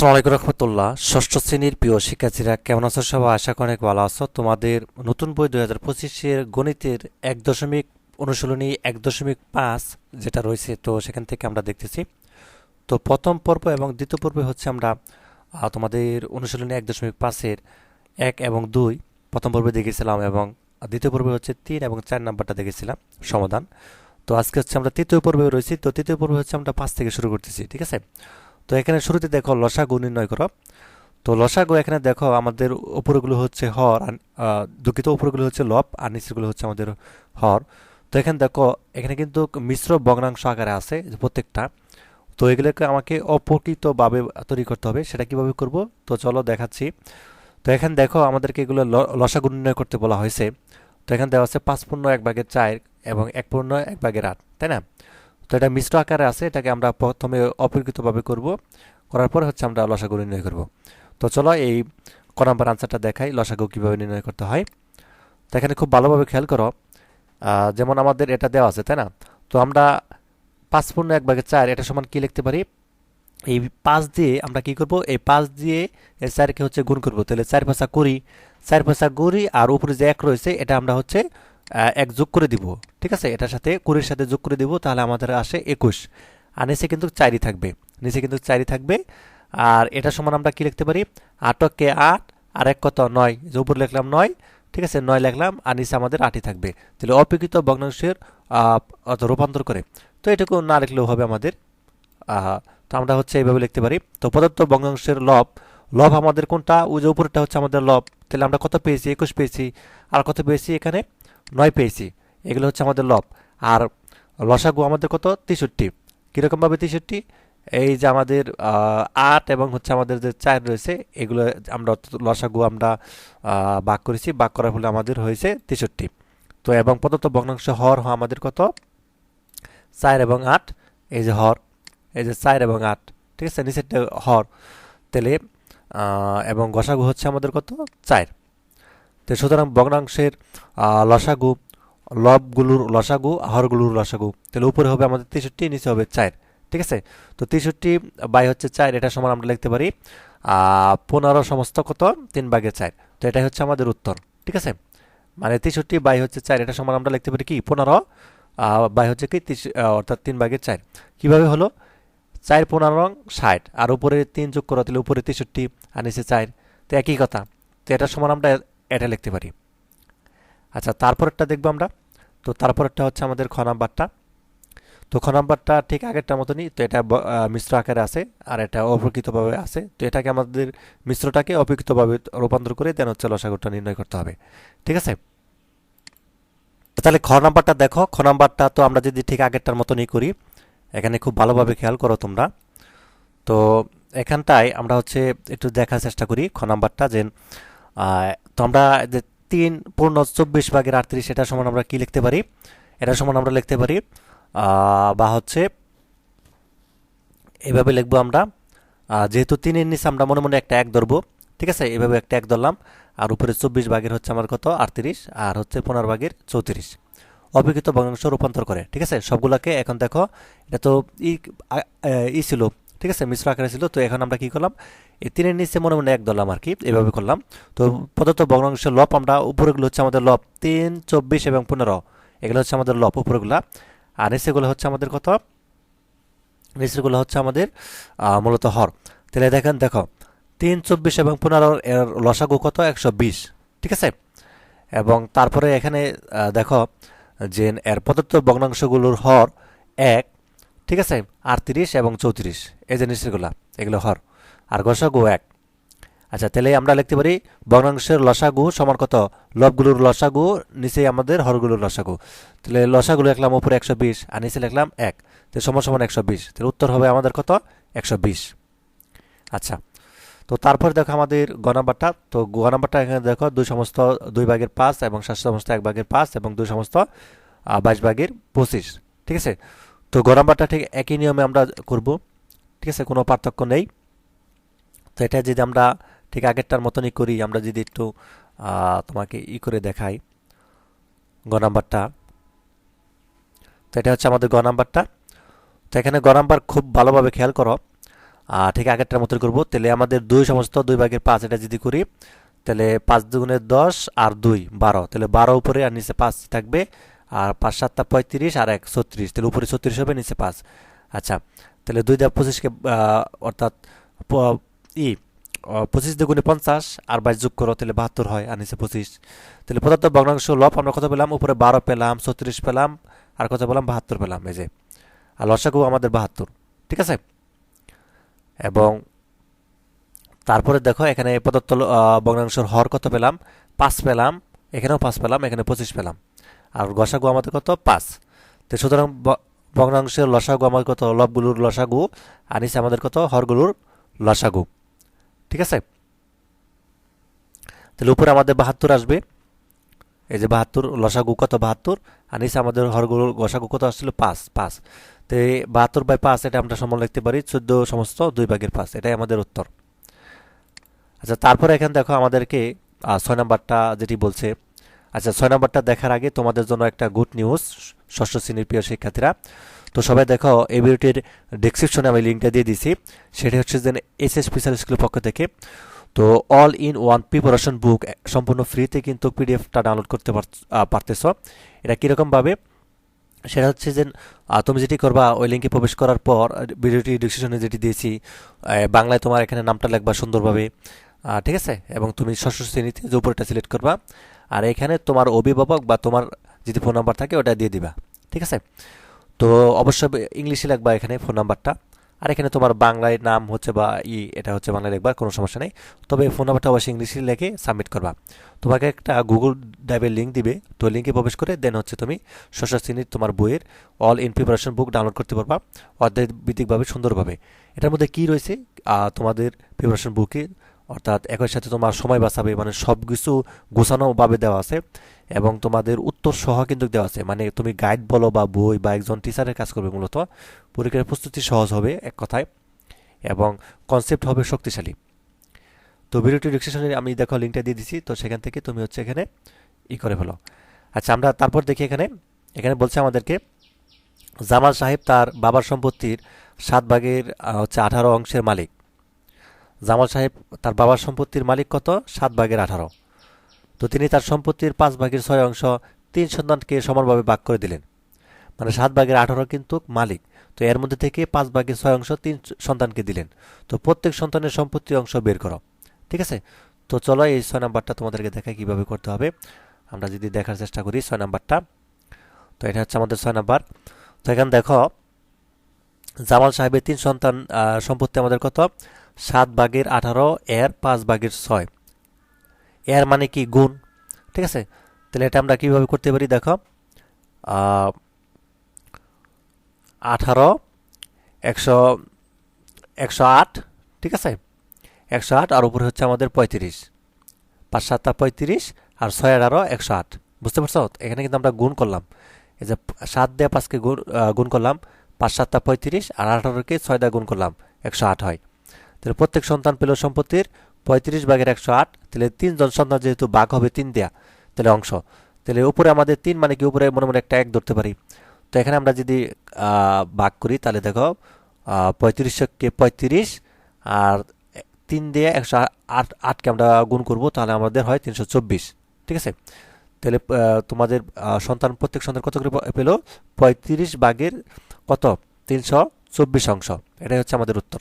আসসালামু আলাইকুম রহমতুল্লাহ। ষষ্ঠ শ্রেণির প্রিয় শিক্ষার্থীরা, কেমন আছো সবাই? আশা করি অনেক ভালো আছো। তোমাদের নতুন বই দুই হাজার পঁচিশের গণিতের এক দশমিক অনুশীলনী, এক দশমিক পাঁচ যেটা রয়েছে, তো সেখান থেকে আমরা দেখতেছি। তো প্রথম পর্ব এবং দ্বিতীয় পর্বে হচ্ছে আমরা তোমাদের অনুশীলনী এক দশমিক পাঁচের এক এবং দুই। প্রথম পর্বে দেখেছিলাম এবং দ্বিতীয় পর্বে হচ্ছে তিন এবং চার নাম্বারটা দেখেছিলাম, সমাধান। তো আজকে হচ্ছে আমরা তৃতীয় পর্বে রয়েছি। তো তৃতীয় পর্বে হচ্ছে আমরা পাঁচ থেকে শুরু করতেছি, ঠিক আছে? তো এখানে শুরুতে দেখো লসাগু নির্ণয় করো। তো লসাগু এখানে দেখো আমাদের উপরগুলো হচ্ছে হর দুঃখিত উপরগুলো হচ্ছে লব আর নিচেরগুলো হচ্ছে আমাদের হর। তো এখানে দেখো, এখানে কিন্তু মিশ্র ভগ্নাংশ আকারে আছে প্রত্যেকটা। তো এগুলোকে আমাকে অপ্রকৃতভাবে তৈরি করতে হবে, সেটা কীভাবে করব? তো চলো দেখাচ্ছি। তো এখানে দেখো আমাদেরকে এগুলো লসাগু নির্ণয় করতে বলা হয়েছে। তো এখানে দেওয়া আছে পাঁচ পূর্ণ এক ভাগের চার এবং এক পূর্ণ এক ভাগের আট, তাই না? তো এটা মিশ্র আকারে আছে, এটাকে আমরা প্রথমে অপরিকৃতভাবে করব। করার পর হচ্ছে আমরা লসাগু নির্ণয় করব। তো চলো এই ক নাম্বার আনসারটা দেখাই, লসাগু কীভাবে নির্ণয় করতে হয়। তো এখানে খুব ভালোভাবে খেয়াল করো যেমন আমাদের এটা দেওয়া আছে, তাই না? তো আমরা পাঁচ পূর্ণ এক ভাগের চার, এটা সমান কি লিখতে পারি? এই পাঁচ দিয়ে আমরা কি করব? এই পাঁচ দিয়ে এই চারকে হচ্ছে গুণ করব। তাহলে চার পাঁচা করি, চার পাঁচা করি আর উপরে যে এক রয়েছে, এটা আমরা হচ্ছে এক যোগ করে দিব। ঠিক আছে? এটার সাথে কুড়ির সাথে যোগ করে দিব, তাহলে আমাদের আসে একুশ। আর নিচে কিন্তু চারই থাকবে। নিচে কিন্তু চারই থাকবে। আর এটা সমান আমরা কি লিখতে পারি? আটকে আট, আর এক কত নয়। যে উপরে লিখলাম নয়, ঠিক আছে? নয় লিখলাম, আর নিচে আমাদের আটই থাকবে। তাহলে অপেক্ষিত ভগ্নাংশের রূপান্তর করে। তো এটুকু না লিখলেও হবে আমাদের। তো আমরা হচ্ছে এইভাবে লিখতে পারি। তো প্রদত্ত ভগ্নাংশের লব লব আমাদের কোনটা? ওই যে উপরটা হচ্ছে আমাদের লব। তাহলে আমরা কত পেয়েছি? একুশ পেয়েছি। আর কত পেয়েছি এখানে? নয় পেয়েছি। এগুলো হচ্ছে আমাদের লব। আর লসাগু আমাদের কত? তেষট্টি। কীরকমভাবে তেষট্টি? এই যে আমাদের আট এবং হচ্ছে আমাদের যে চার রয়েছে এগুলো আমরা লসাগু আমরা ভাগ করেছি। বাক করার ফলে আমাদের হয়েছে তেষট্টি। তো এবং প্রদত্ত ভগ্নাংশ হর হয় আমাদের কত? চার এবং আট। এই যে হর এই যে চার এবং আট। ঠিক আছে? নিচেরটা হর। আহ, এবং গসাগু হচ্ছে আমাদের কত? চার। তো সুতরাং ভগ্নাংশের লসাগু, লবগুলোর লসাগু, হরগুলোর লসাগু। তাহলে উপরে হবে আমাদের তেষট্টি, নিচে হবে চার। ঠিক আছে? তো তেষট্টি বাই হচ্ছে চার, এটা সমান আমরা লিখতে পারি পনেরো সমস্ত কত? তিন ভাগের চার। তো এটাই হচ্ছে আমাদের উত্তর। ঠিক আছে? মানে তেষট্টি বাই হচ্ছে চার, এটা সমান আমরা লিখতে পারি কি? পনেরো বাই হচ্ছে কি? অর্থাৎ তিন ভাগের চার। কীভাবে হলো? চার পনেরো রং ষাট। আর উপরে তিন যোগ করো, তাহলে উপরে তেষট্টি, আর নিচে চার। তো একই কথা। তো এটার সমান আমরা এটা লিখতে পারি। আচ্ছা তারপরেরটা দেখব আমরা। তো তারপরেরটা হচ্ছে আমাদের খ নাম্বারটা। তো খ নাম্বারটা ঠিক আগেরটার মতনই, তো এটা মিশ্র আকারে আছে আর এটা অপ্রকৃতভাবে আছে। তো এটাকে আমাদের মিশ্রটাকে অপ্রকৃতভাবে রূপান্তর করে দেন হচ্ছে লসাগুটা নির্ণয় করতে হবে। ঠিক আছে? তাহলে খ নাম্বারটা দেখো। খ নাম্বারটা তো আমরা যদি ঠিক আগেরটার মতনই করি, এখানে খুব ভালোভাবে খেয়াল করো তোমরা। তো এখানটায় আমরা হচ্ছে একটু দেখার চেষ্টা করি খ নাম্বারটা, যে তো আমরা যে তিন পূর্ণ চব্বিশ ভাগের আটত্রিশ, এটা সমান আমরা কি লিখতে পারি? এটা সমান আমরা লিখতে পারি বা হচ্ছে এভাবে লিখব আমরা যেহেতু তিনের নিচে আমরা মনে মনে একটা এক ধরবো, ঠিক আছে? এভাবে একটা এক ধরলাম, আর উপরে চব্বিশ ভাগের হচ্ছে আমার কত? আটত্রিশ, আর হচ্ছে পনেরো ভাগের চৌত্রিশ। অবিকৃত ভগ্নাংশ রূপান্তর করে, ঠিক আছে? সবগুলোকে এখন দেখো, এটা তো ই ছিল। ঠিক আছে, মিশ্র আকারে ছিল, তো এখন আমরা কি করলাম? এই তিনের নিচে মনে মনে এক ধরলাম আর কি এভাবে করলাম। তো প্রদত্ত ভগ্নাংশের লপ আমরা, উপরেগুলো হচ্ছে আমাদের লপ তিন, চব্বিশ এবং পনেরো। এগুলো হচ্ছে আমাদের লব উপরেগুলা। আর নিচেগুলো হচ্ছে আমাদের কত? নিচেরগুলো হচ্ছে আমাদের মূলত হর। তাহলে দেখেন, দেখো, তিন, চব্বিশ এবং পনেরো এর লসাগু কত? একশো বিশ। ঠিক আছে? এবং তারপরে এখানে দেখো, যে এর প্রদত্ত ভগ্নাংশগুলোর হর এক ঠিক আছে আটত্রিশ এবং চৌত্রিশ, এই যে নিচেরগুলা, এগুলো হর, আর গসাগু এক। আচ্ছা তাহলে আমরা লিখতে পারি ভগ্নাংশের লসাগু সমান কত? লবগুলোর লসাগু, নিচে আমাদের হরগুলোর লসাগু। তাহলে লসাগুলো লিখলাম উপরে একশো বিশ, আর নিচে লিখলাম এক। তো সমান সমান একশো বিশ, তাহলে উত্তর হবে আমাদের কত? একশো বিশ। আচ্ছা তো তারপর দেখো আমাদের গ নাম্বারটা, তো গ নাম্বারটা এখানে দেখো, দুই সমস্ত দুই ভাগের পাঁচ এবং সাত সমস্ত এক ভাগের পাঁচ এবং দুই সমস্ত বাইশ ভাগের পঁচিশ, ঠিক আছে? তো গ নাম্বারটা ঠিক একই নিয়মে আমরা করব। ঠিক আছে? কোনো পার্থক্য নেই। তো এটা যদি আমরা ঠিক আগেরটার মতনই করি, আমরা যদি একটু তোমাকে ই করে দেখাই গ নাম্বারটা তো এটা হচ্ছে আমাদের গ নাম্বারটা তো এখানে গ নাম্বার খুব ভালোভাবে খেয়াল করো। ঠিক আগেরটার মতন করব। তাহলে আমাদের দুই সমস্ত দুই ভাগের পাঁচ এটা যদি করি, তাহলে পাঁচ দুগুণে দশ আর দুই, বারো। তাহলে বারো উপরে আর নিচে পাঁচ থাকবে। আর পাঁচ সাতটা পঁয়ত্রিশ আর এক ছত্রিশ। তাহলে উপরে ছত্রিশ হবে, নিচে পাঁচ। আচ্ছা তাহলে দুই দেড় পঁচিশকে অর্থাৎ ই পঁচিশ দুগুণে পঞ্চাশ আর বাইশ যোগ করো, তাহলে বাহাত্তর হয়, আর নিচে পঁচিশ। তাহলে পদার্থ ভগ্নাংশ লব, আমরা কত পেলাম, উপরে বারো পেলাম, ছত্রিশ পেলাম, আর কত পেলাম বাহাত্তর পেলাম, এই যে। আর লসাগু আমাদের বাহাত্তর, ঠিক আছে? এবং তারপরে দেখো, এখানে পদার্থ ভগ্নাংশের হর কত পেলাম? পাঁচ পেলাম, এখানেও পাঁচ পেলাম, এখানে পঁচিশ পেলাম। আর গসাগু আমাদের কত? পাঁচ। তো সুতরাং ভগ্নাংশের লসাগু আমাদের কত? লবগুলোর লসাগু। আর নিচে আমাদের কত? হরগুলোর লসাগু। ঠিক আছে? তাহলে উপরে আমাদের বাহাত্তর আসবে। এই যে বাহাত্তর, লসাগু কত? বাহাত্তর। আর নিচে আমাদের হরগুলোর গসাগু কত আসছিল? পাঁচ পাঁচ। তো বাহাত্তর বাই পাঁচ, এটা আমরা সমান লিখতে পারি চোদ্দ সমস্ত দুই ভাগের পাঁচ। এটাই আমাদের উত্তর। আচ্ছা তারপরে এখানে দেখো আমাদেরকে ছয় নাম্বারটা যেটি বলছে আচ্ছা ছয় নম্বরটা দেখার আগে তোমাদের জন্য একটা গুড নিউজ ষষ্ঠ শ্রেণির প্রিয় শিক্ষার্থীরা। তো সবাই দেখো এই ভিডিওটির ডিসক্রিপশনে আমি লিঙ্কটা দিয়ে দিছি। সেটা হচ্ছে যে এস এস স্পেশাল স্কুলের পক্ষ থেকে। তো all in one preparation book সম্পূর্ণ ফ্রিতে কিন্তু পিডিএফটা ডাউনলোড করতে পার- আহ, এটা কীরকমভাবে সেটা হচ্ছে যে তুমি যেটি করবা ওই লিঙ্কে প্রবেশ করার পর ভিডিওটি ডিসক্রিপশনে যেটি দিয়েছি বাংলায় তোমার এখানে নামটা লিখবা সুন্দরভাবে। ঠিক আছে? এবং তুমি ষষ্ঠ শ্রেণীতে যে উপরটা সিলেক্ট করবা আর এখানে তোমার অভিভাবক বা তোমার যদি ফোন নাম্বার থাকে, ওটা দিয়ে দিবা। ঠিক আছে? তো অবশ্যই ইংলিশে লিখবা এখানে ফোন নাম্বারটা আর এখানে তোমার বাংলায় নাম হচ্ছে বা ই, এটা হচ্ছে বাংলায় লিখবা, কোনো সমস্যা নেই। তবে ফোন নাম্বারটা অবশ্যই ইংলিশে লিখে সাবমিট করবা। তোমাকে একটা গুগল ড্রাইভের লিঙ্ক দিবে। তো লিঙ্কে প্রবেশ করে দেন হচ্ছে তুমি ষষ্ঠ শ্রেণির তোমার বইয়ের all in preparation book download করতে পারবা। অধ্যায় ভিত্তিকভাবে সুন্দরভাবে। এটার মধ্যে কি রয়েছে? তোমাদের প্রিপারেশন বুকে অর্থাৎ একই সাথে তোমার সময় বাঁচাবে মানে সব কিছু গোছানোভাবে দেওয়া আছে এবং তোমাদের উত্তর সহ কিন্তু দেওয়া আছে। মানে তুমি গাইড বলো বা বই বা একজন টিচারের কাজ করবে মূলত। পরীক্ষার প্রস্তুতি সহজ হবে এক কথায় এবং কনসেপ্ট হবে শক্তিশালী। তো ভিডিওটি ডিসক্রিপশনে আমি দেখো লিঙ্কটা দিয়ে দিছি, তো সেখান থেকে তুমি হচ্ছে এখানে ই করে ফেলো। আচ্ছা আমরা তারপর দেখি এখানে। এখানে বলছে আমাদেরকে, জামাল সাহেব তার বাবার সম্পত্তির সাত ভাগের হচ্ছে আঠারো অংশের মালিক। জামাল সাহেব, তার বাবার সম্পত্তির মালিক কত? সাত ভাগের আঠারো। তো তিনি তার সম্পত্তির পাঁচ ভাগের ছয় অংশ তিন সন্তানকে সমানভাবে ভাগ করে দিলেন। মানে সাত ভাগের আঠারো কিন্তু মালিক। তো এর মধ্যে থেকে পাঁচ ভাগের ছয় অংশ তিন সন্তানকে দিলেন। তো প্রত্যেক সন্তানের সম্পত্তির অংশ বের করো। ঠিক আছে? তো চলো এই ছয় নাম্বারটা তোমাদেরকে দেখা কীভাবে করতে হবে। আমরা যদি দেখার চেষ্টা করি ছয় নাম্বারটা। তো এটা হচ্ছে আমাদের ছয় নাম্বার। তো এখানে দেখো, জামাল সাহেবের তিন সন্তান সম্পত্তি আমাদের কত? সাত ভাগের আঠারো, এর পাঁচ ভাগের ছয়। এর মানে কি গুণ? ঠিক আছে? তাহলে এটা আমরা কীভাবে করতে পারি দেখো? আঠারো, একশো একশো আট, ঠিক আছে? একশো আট, আর উপরে হচ্ছে আমাদের পঁয়ত্রিশ। পাঁচ সাতটা পঁয়ত্রিশ, আর ছয় আঠারো একশো আট। বুঝতে পারছ? এখানে কিন্তু আমরা গুণ করলাম। এই যে সাত দিয়ে পাঁচকে গুণ গুণ করলাম, পাঁচ সাতটা পঁয়ত্রিশ, আর আঠারোকে ছয় দিয়ে গুণ করলাম, একশো আট হয়। তাহলে প্রত্যেক সন্তান পেল সম্পত্তির পঁয়ত্রিশ ভাগের একশো আট, তাহলে তিনজন সন্তান যেহেতু বাঘ হবে তিন দেয়া, তাহলে অংশ। তাহলে উপরে আমাদের তিন মানে কি? উপরে মনে মনে একটা এক ধরতে পারি। তো এখানে আমরা যদি ভাগ করি, তাহলে দেখো পঁয়ত্রিশকে পঁয়ত্রিশ আর তিন দিয়ে একশো আট, আটকে আমরা গুণ করব, তাহলে আমাদের হয় তিনশো চব্বিশ। ঠিক আছে? তাহলে তোমাদের সন্তান, প্রত্যেক সন্তান কত করে পেল? পঁয়ত্রিশ ভাগের কত? তিনশো চব্বিশ অংশ। এটাই হচ্ছে আমাদের উত্তর।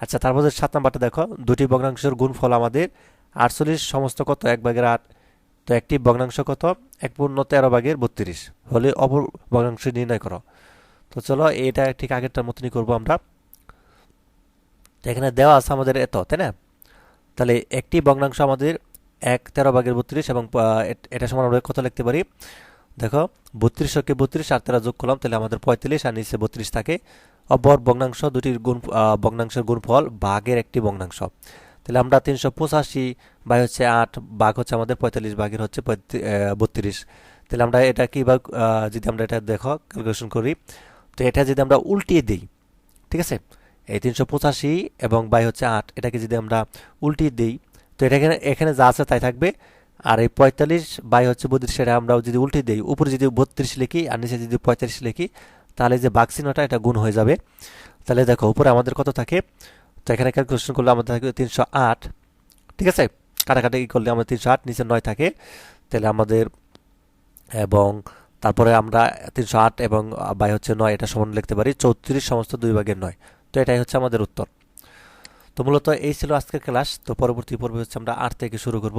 আচ্ছা তারপরে সাত নাম্বারটা দেখো, দুটি ভগ্নাংশের গুণফল আমাদের, আটচল্লিশ সমস্ত কত? এক ভাগের আট। তো একটি ভগ্নাংশ কত? এক পূর্ণ তেরো ভাগের বত্রিশ। হলে অপর ভগ্নাংশ নির্ণয় করো। তো চলো, এটা ঠিক আগেরটার মতনই করব আমরা। এখানে দেওয়া আছে আমাদের এত, তাই না? তাহলে একটি ভগ্নাংশ আমাদের এক, তেরো ভাগের বত্রিশ এবং এটা সমান আমরা কত লিখতে পারি? দেখো বত্রিশকে বত্রিশ আর তেরো যোগ করলাম তাহলে আমাদের পঁয়তাল্লিশ আর নিচে বত্রিশ থাকে। অপর ভগ্নাংশ দুটির গুণ আহ, ভগ্নাংশের গুণফল বাঘের একটি ভগ্নাংশ। তাহলে আমরা তিনশো পঁচাশি বাই হচ্ছে আট ভাগ হচ্ছে আমাদের পঁয়তাল্লিশ বাঘের হচ্ছে বত্রিশ। তাহলে আমরা এটা কি আহ, যদি আমরা এটা দেখো ক্যালকুলেশন করি তো এটা যদি আমরা উল্টিয়ে দিই ঠিক আছে? এই তিনশো পঁচাশি এবং বাই হচ্ছে আট এটাকে যদি আমরা উল্টিয়ে দিই তো এটা এখানে এখানে যা আছে তাই থাকবে। আর এই পঁয়তাল্লিশ বাই হচ্ছে বত্রিশ, সেটা আমরা যদি উল্টে দিই, উপরে যদি বত্রিশ লিখি আর নিচে যদি পঁয়তাল্লিশ লিখি, তাহলে যে বাক্সিনটা এটা গুণ হয়ে যাবে। তাহলে দেখো, উপরে আমাদের কত থাকে? তো এখানে ক্যালকুলেশন করলে আমাদের থাকবে তিনশো আট। ঠিক আছে? কাটাকাটি করলে আমাদের তিনশো আট, নিচে নয় থাকে। তাহলে আমাদের, এবং তারপরে আমরা তিনশো আট এবং বাই হচ্ছে নয়, এটা সমান লিখতে পারি, চৌত্রিশ সমস্ত দুই ভাগের নয়। তো এটাই হচ্ছে আমাদের উত্তর। তো মূলত এই ছিল আজকের ক্লাস তো পরবর্তী পর্বে হচ্ছে আমরা আট থেকে শুরু করব।